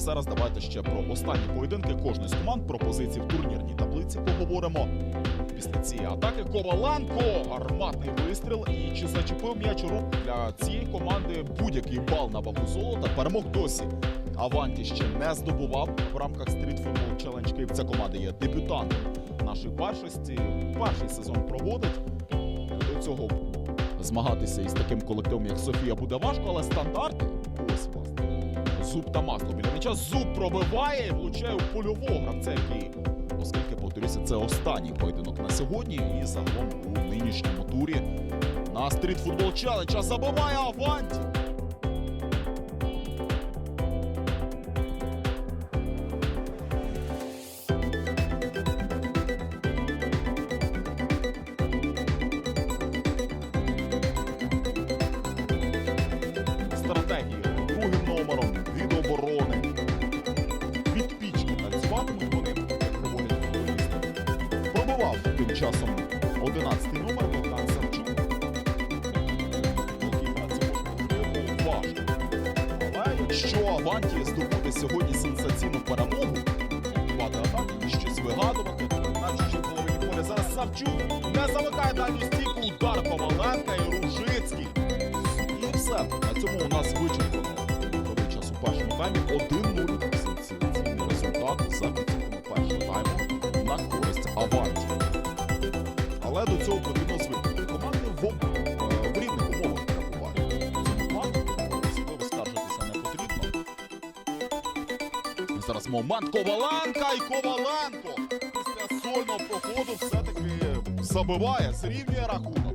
Зараз давайте ще про останні поєдинки кожної з команд пропозицій в турнірній таблиці поговоримо. Після цієї атаки Коваленко, гарматний вистріл. І чи зачепив м'яч у руку для цієї команди будь-який бал на вагу золота перемог досі. Аванті ще не здобував в рамках Football Challenge Київ. Ця команда є дебютантом нашої першості. Перший сезон проводить. До цього змагатися із таким колективом, як Софія, буде важко, але стандарти ось власне. Зуб та масло біля м'яча. Зуб пробиває і влучає у польового гравця, оскільки повторюся, це останній поєдинок на сьогодні і загалом у нинішньому турі на стрітфутбол чалича забиває Аванті. Якщо Авантія здобути сьогодні сенсаційну перемогу, Бати атаки щось вигадувати, на чужій половині поля зараз Савчук не замикає дальню стійку, удар Коваленка і Ружицький. І все. На цьому у нас вичерпано ходить час у першому таймі. 1-0. Зараз момент Коваленка і Коваленко після сольного проходу все-таки забиває, зрівнює рахунок.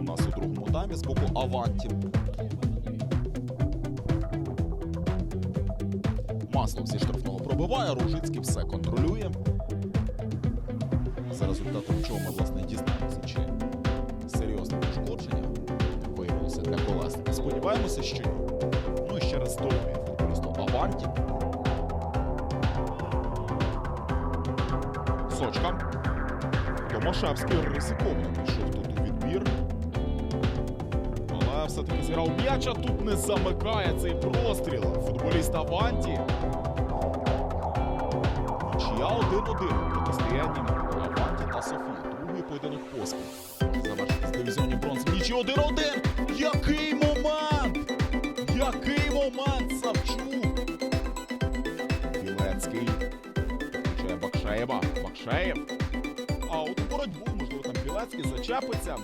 у нас у другому таймі з боку Аванті. Маслов зі штрафного пробиває, Ружицький все контролює. За результатом чого ми власне дізнаємося, чи серйозне пошкодження виявилося для колесника. Сподіваємося, що ні. Ну і ще раз здоров'я футболісту Аванті. Сочка. Томашевський ризиковано пішов тут у відбір. Але все-таки зіграв м'яч, а тут не замикає цей простріл. Футболіст Аванті. Чия 1-1 протистоянням Аванті та Софії. Другий поєдинок поспіль. Завершити з дивізіоні бронз. Нічі 1-1. Який момент! Який момент, Савчук! Білецький. Включає Бакшеєва. Бакшеєв. А от у боротьбу, можливо, там Білецький зачепиться.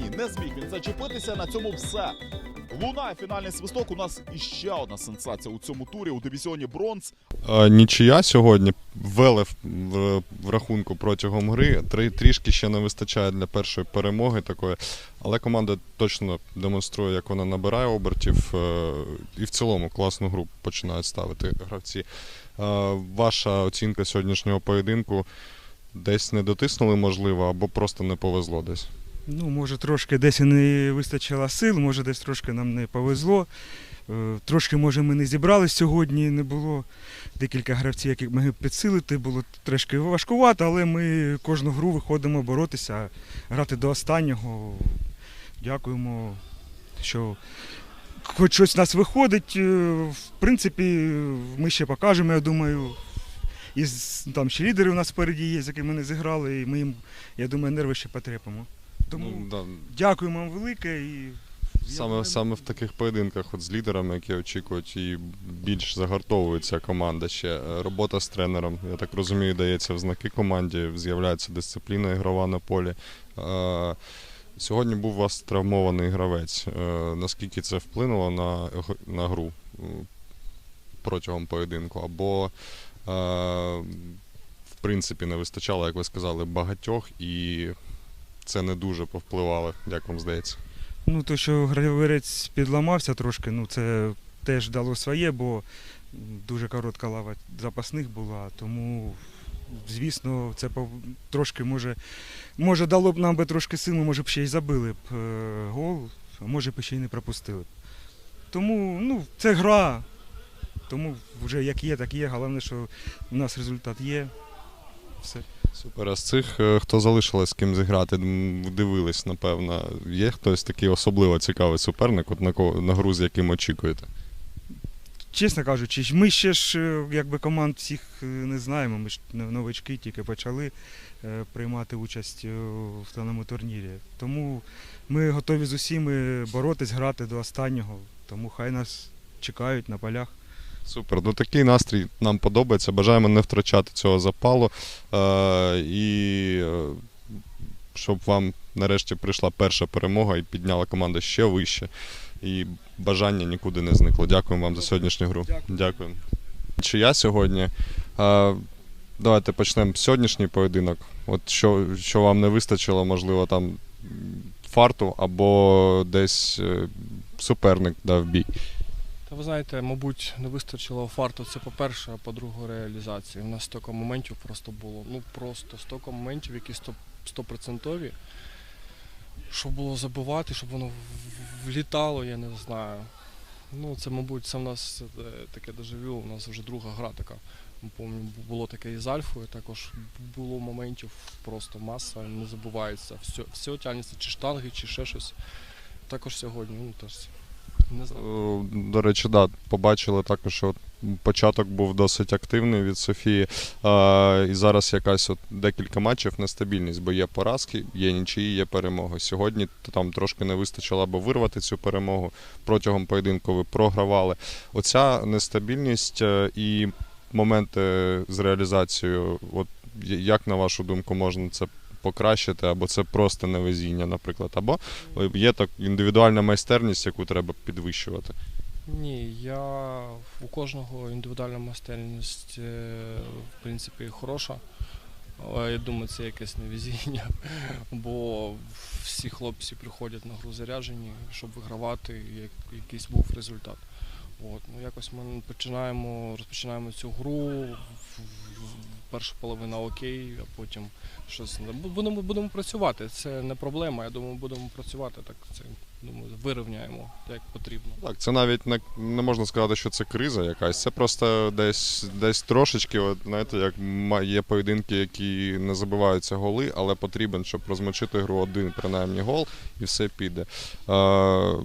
Ні, не зміг він зачепитися. На цьому все. Лунає фінальний свисток. У нас іще одна сенсація у цьому турі у дивізіоні бронз. Е, Нічия сьогодні ввели в, в, в рахунку протягом гри. Три, трішки ще не вистачає для першої перемоги такої, але команда точно демонструє, як вона набирає обертів. е, І в цілому класну гру починають ставити гравці. Е, Ваша оцінка сьогоднішнього поєдинку десь не дотиснули, можливо, або просто не повезло десь. Ну, може, трошки десь не вистачило сил, може, десь трошки нам не повезло. Е, Трошки, може, ми не зібрались сьогодні, не було декілька гравців, яких могли підсилити. Було трошки важкувато, але ми кожну гру виходимо боротися, грати до останнього. Дякуємо, що хоч щось у нас виходить. Е, В принципі, ми ще покажемо, я думаю. І там ще лідери у нас впереді є, з якими ми не зіграли, і ми їм, я думаю, нерви ще потрепимо. Тому Ну, да. дякуємо вам велике і Саме, саме в таких поєдинках, от з лідерами, які очікують, і більш загартовується команда ще. Робота з тренером, я так розумію, дається в знаки команді, з'являється дисципліна ігрова на полі. Сьогодні був у вас травмований гравець. Е, Наскільки це вплинуло на, на гру протягом поєдинку? Або, е, в принципі, не вистачало, як ви сказали, багатьох, і це не дуже повпливало, як вам здається? Ну, то, що гравець підламався трошки, ну це теж дало своє, бо дуже коротка лава запасних була, тому, звісно, це трошки може, може дало б нам би трошки сил, ми, може б ще й забили б е, гол, а може б ще й не пропустили б. Тому ну, це гра. Тому вже як є, так є. Головне, що у нас результат є. Все. Супер. А з цих, е, хто залишилось з ким зіграти, дивились, напевно. Є хтось такий особливо цікавий суперник, от на, кого, на гру, з яким очікуєте? Чесно кажучи, ми ще ж е, якби команд всіх е, не знаємо. Ми ж новички тільки почали приймати участь в даному турнірі. Тому ми готові з усіми боротись, грати до останнього. Тому хай нас чекають на полях. Супер. Ну такий настрій нам подобається. Бажаємо не втрачати цього запалу. Е, і е, щоб вам нарешті прийшла перша перемога і підняла команду ще вище. І бажання нікуди не зникло. Дякуємо вам за сьогоднішню гру. Дякую. Чи я сьогодні? Е, давайте почнемо сьогоднішній поєдинок. От що, що вам не вистачило, можливо, там фарту або десь е, суперник дав бій. Та ви знаєте, мабуть, не вистачило фарту. Це по-перше, а по-друге, реалізації. У нас стільки моментів просто було. Ну просто стільки моментів, які сто- стопроцентові. Щоб було забивати, щоб воно влітало, я не знаю. Ну, це, мабуть, це в нас е, таке дежавю, у нас вже друга гра така. Пам'ятаю, було таке і з Альфою, також було моментів просто маса, не забувається. Все, все тягнеться, чи штанги, чи ще щось. Також сьогодні, ну теж Е, До речі, да, побачили також, що початок був досить активний від Софії. Е, і зараз якась от декілька матчів нестабільність, бо є поразки, є нічиї, є перемоги. Сьогодні там трошки не вистачило, аби вирвати цю перемогу. Протягом поєдинку ви програвали. Оця нестабільність е, і моменти з реалізацією, от як на вашу думку, можна це покращити, або це просто невезіння, наприклад, або є так індивідуальна майстерність, яку треба підвищувати. Ні, я у кожного індивідуальна майстерність, е, в принципі, хороша. Але я думаю, це якесь невезіння, бо всі хлопці приходять на гру заряджені, щоб вигравати, як якийсь був результат. От, ну якось ми починаємо, розпочинаємо цю гру. Перша половина окей, а потім щось будемо, будемо працювати. Це не проблема. Я думаю, будемо працювати так. Це думаю, вирівняємо як потрібно. Так, це навіть не, не можна сказати, що це криза якась. Це просто десь, десь трошечки, от, знаєте, як є поєдинки, які не забиваються голи, але потрібен, щоб розмочити гру один, принаймні гол, і все піде.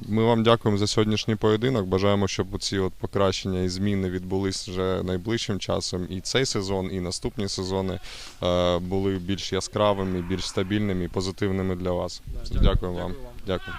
Ми вам дякуємо за сьогоднішній поєдинок. Бажаємо, щоб ці от покращення і зміни відбулись вже найближчим часом. І цей сезон, і наступні сезони були більш яскравими, більш стабільними і позитивними для вас. Дякуємо вам. Дякую.